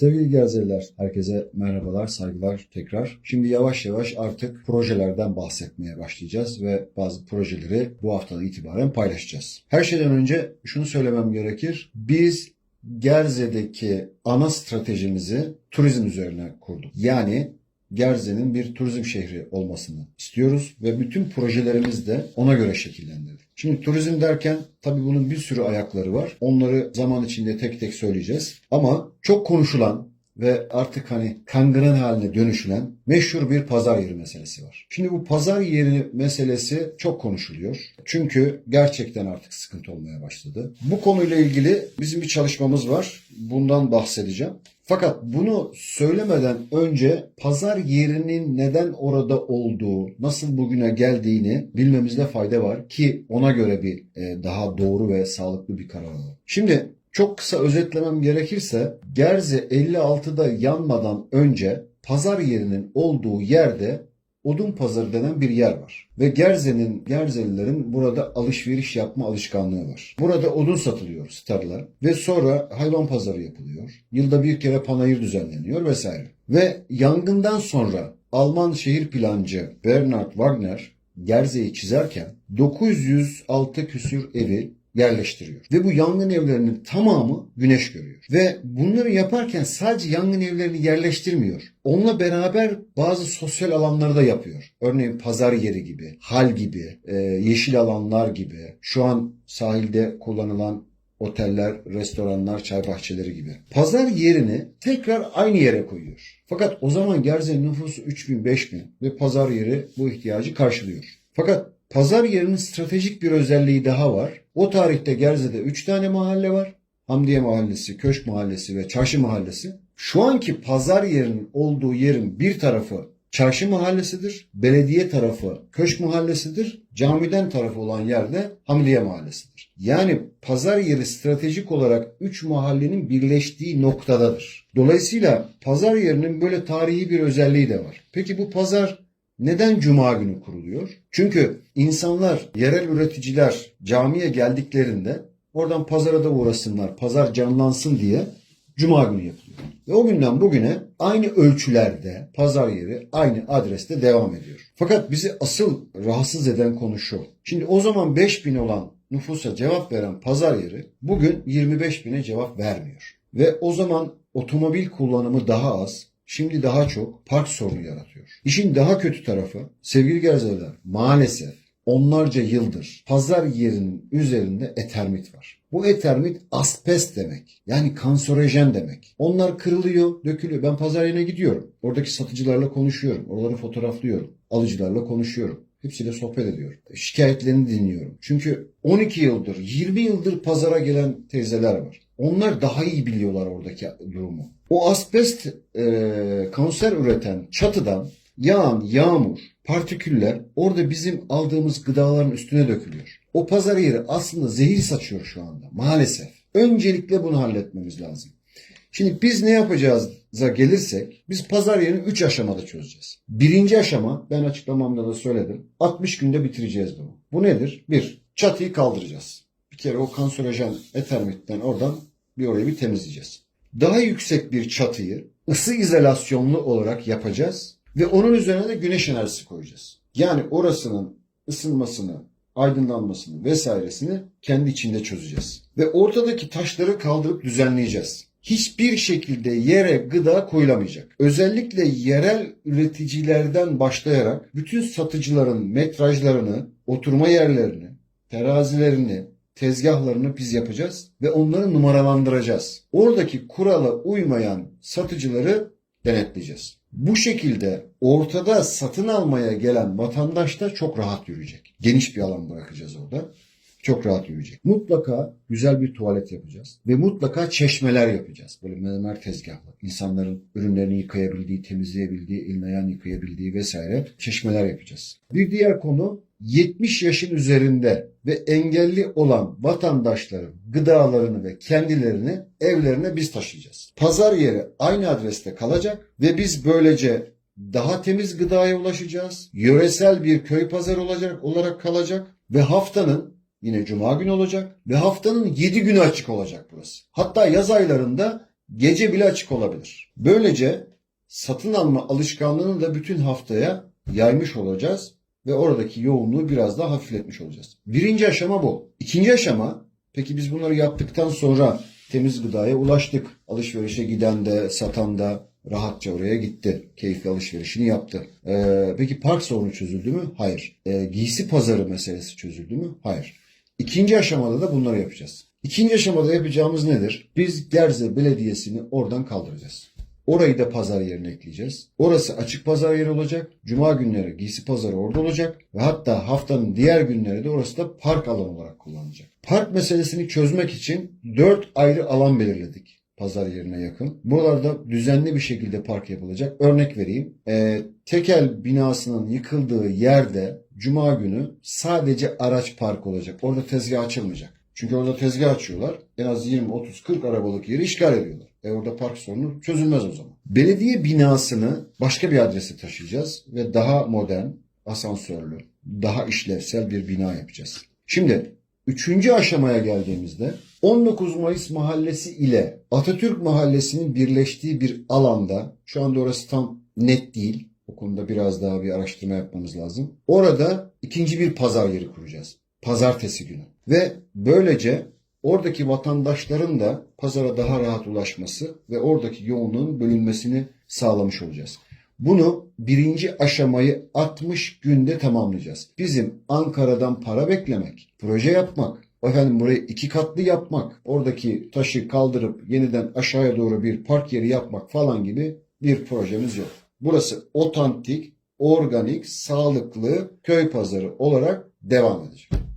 Sevgili Gerzeliler, herkese merhabalar, saygılar tekrar. Şimdi yavaş yavaş artık projelerden bahsetmeye başlayacağız ve bazı projeleri bu haftadan itibaren paylaşacağız. Her şeyden önce şunu söylemem gerekir. Biz Gerze'deki ana stratejimizi turizm üzerine kurduk. Yani Gerze'nin bir turizm şehri olmasını istiyoruz ve bütün projelerimiz de ona göre şekillendirdik. Şimdi turizm derken tabii bunun bir sürü ayakları var. Onları zaman içinde tek tek söyleyeceğiz. Ama çok konuşulan ve artık hani kangren haline dönüşülen meşhur bir pazar yeri meselesi var. Şimdi bu pazar yeri meselesi çok konuşuluyor. Çünkü gerçekten artık sıkıntı olmaya başladı. Bu konuyla ilgili bizim bir çalışmamız var. Bundan bahsedeceğim. Fakat bunu söylemeden önce pazar yerinin neden orada olduğu, nasıl bugüne geldiğini bilmemizde fayda var ki ona göre bir e, daha doğru ve sağlıklı bir karar alalım. Şimdi çok kısa özetlemem gerekirse Gerze 56'da yanmadan önce pazar yerinin olduğu yerde Odun Pazarı denen bir yer var. Ve Gerze'nin, Gerzelilerin burada alışveriş yapma alışkanlığı var. Burada odun satılıyor starlar ve sonra hayvan pazarı yapılıyor. Yılda bir kere panayır düzenleniyor vesaire. Ve yangından sonra Alman şehir plancı Bernard Wagner Gerze'yi çizerken 906 küsür evi yerleştiriyor. Ve bu yangın evlerinin tamamı güneş görüyor. Ve bunları yaparken sadece yangın evlerini yerleştirmiyor. Onunla beraber bazı sosyal alanları da yapıyor. Örneğin pazar yeri gibi, hal gibi, e, yeşil alanlar gibi, şu an sahilde kullanılan oteller, restoranlar, çay bahçeleri gibi. Pazar yerini tekrar aynı yere koyuyor. Fakat o zaman Gerze'nin nüfusu 3000-5000 ve pazar yeri bu ihtiyacı karşılıyor. Fakat pazar yerinin stratejik bir özelliği daha var. O tarihte Gerze'de 3 tane mahalle var. Hamdiye Mahallesi, Köşk Mahallesi ve Çarşı Mahallesi. Şu anki pazar yerinin olduğu yerin bir tarafı Çarşı Mahallesi'dir. Belediye tarafı Köşk Mahallesi'dir. Camiden tarafı olan yerde Hamdiye Mahallesi'dir. Yani pazar yeri stratejik olarak 3 mahallenin birleştiği noktadadır. Dolayısıyla pazar yerinin böyle tarihi bir özelliği de var. Peki bu pazar neden cuma günü kuruluyor? Çünkü insanlar, yerel üreticiler camiye geldiklerinde oradan pazara da uğrasınlar, pazar canlansın diye cuma günü yapılıyor. Ve o günden bugüne aynı ölçülerde pazar yeri aynı adreste devam ediyor. Fakat bizi asıl rahatsız eden konu şu. Şimdi o zaman 5000 olan nüfusa cevap veren pazar yeri bugün 25 bine cevap vermiyor. Ve o zaman otomobil kullanımı daha az, şimdi daha çok park sorunu yaratıyor. İşin daha kötü tarafı sevgili Gerzeliler maalesef onlarca yıldır pazar yerinin üzerinde etermit var. Bu etermit asbest demek. Yani kanserojen demek. Onlar kırılıyor, dökülüyor. Ben pazar yerine gidiyorum. Oradaki satıcılarla konuşuyorum. Oraları fotoğraflıyorum. Alıcılarla konuşuyorum. Hepsiyle sohbet ediyorum. Şikayetlerini dinliyorum. Çünkü 12 yıldır, 20 yıldır pazara gelen teyzeler var. Onlar daha iyi biliyorlar oradaki durumu. O asbest e, kanser üreten çatıdan yağan yağmur, partiküller orada bizim aldığımız gıdaların üstüne dökülüyor. O pazar yeri aslında zehir saçıyor şu anda maalesef. Öncelikle bunu halletmemiz lazım. Şimdi biz ne yapacağız'a gelirsek biz pazar yerini 3 aşamada çözeceğiz. Birinci aşama ben açıklamamda da söyledim. 60 günde bitireceğiz bunu. Bu nedir? Bir, çatıyı kaldıracağız. Bir kere o kanserojen etermitten oradan bir orayı bir temizleyeceğiz. Daha yüksek bir çatıyı ısı izolasyonlu olarak yapacağız ve onun üzerine de güneş enerjisi koyacağız. Yani orasının ısınmasını, aydınlanmasını vesairesini kendi içinde çözeceğiz. Ve ortadaki taşları kaldırıp düzenleyeceğiz. Hiçbir şekilde yere gıda koyulamayacak. Özellikle yerel üreticilerden başlayarak bütün satıcıların metrajlarını, oturma yerlerini, terazilerini, tezgahlarını biz yapacağız ve onları numaralandıracağız. Oradaki kurala uymayan satıcıları denetleyeceğiz. Bu şekilde ortada satın almaya gelen vatandaş da çok rahat yürüyecek. Geniş bir alan bırakacağız orada. Çok rahat yürüyecek. Mutlaka güzel bir tuvalet yapacağız. Ve mutlaka çeşmeler yapacağız. Böyle mermer tezgahlı. İnsanların ürünlerini yıkayabildiği, temizleyebildiği, elini ayağını yıkayabildiği vesaire çeşmeler yapacağız. Bir diğer konu 70 yaşın üzerinde ve engelli olan vatandaşların gıdalarını ve kendilerini evlerine biz taşıyacağız. Pazar yeri aynı adreste kalacak ve biz böylece daha temiz gıdaya ulaşacağız. Yöresel bir köy pazarı olacak olarak kalacak ve haftanın Yine cuma günü olacak ve haftanın 7 günü açık olacak burası. Hatta yaz aylarında gece bile açık olabilir. Böylece satın alma alışkanlığını da bütün haftaya yaymış olacağız ve oradaki yoğunluğu biraz daha hafifletmiş olacağız. Birinci aşama bu. İkinci aşama peki biz bunları yaptıktan sonra temiz gıdaya ulaştık. Alışverişe giden de satan da rahatça oraya gitti. Keyifli alışverişini yaptı. Ee, peki park sorunu çözüldü mü? Hayır. Ee, giysi pazarı meselesi çözüldü mü? Hayır. İkinci aşamada da bunları yapacağız. İkinci aşamada yapacağımız nedir? Biz Gerze Belediyesi'ni oradan kaldıracağız. Orayı da pazar yerine ekleyeceğiz. Orası açık pazar yeri olacak. Cuma günleri giysi pazarı orada olacak. Ve hatta haftanın diğer günleri de orası da park alanı olarak kullanılacak. Park meselesini çözmek için 4 ayrı alan belirledik pazar yerine yakın. Buralarda düzenli bir şekilde park yapılacak. Örnek vereyim. Ee, tekel binasının yıkıldığı yerde Cuma günü sadece araç park olacak. Orada tezgah açılmayacak. Çünkü orada tezgah açıyorlar. En az 20, 30, 40 arabalık yeri işgal ediyorlar. E orada park sorunu çözülmez o zaman. Belediye binasını başka bir adrese taşıyacağız ve daha modern, asansörlü, daha işlevsel bir bina yapacağız. Şimdi üçüncü aşamaya geldiğimizde 19 Mayıs Mahallesi ile Atatürk Mahallesi'nin birleştiği bir alanda, şu anda orası tam net değil, o konuda biraz daha bir araştırma yapmamız lazım. Orada ikinci bir pazar yeri kuracağız. Pazartesi günü. Ve böylece oradaki vatandaşların da pazara daha rahat ulaşması ve oradaki yoğunluğun bölünmesini sağlamış olacağız. Bunu birinci aşamayı 60 günde tamamlayacağız. Bizim Ankara'dan para beklemek, proje yapmak, efendim burayı iki katlı yapmak, oradaki taşı kaldırıp yeniden aşağıya doğru bir park yeri yapmak falan gibi bir projemiz yok. Burası otantik, organik, sağlıklı köy pazarı olarak devam edecek.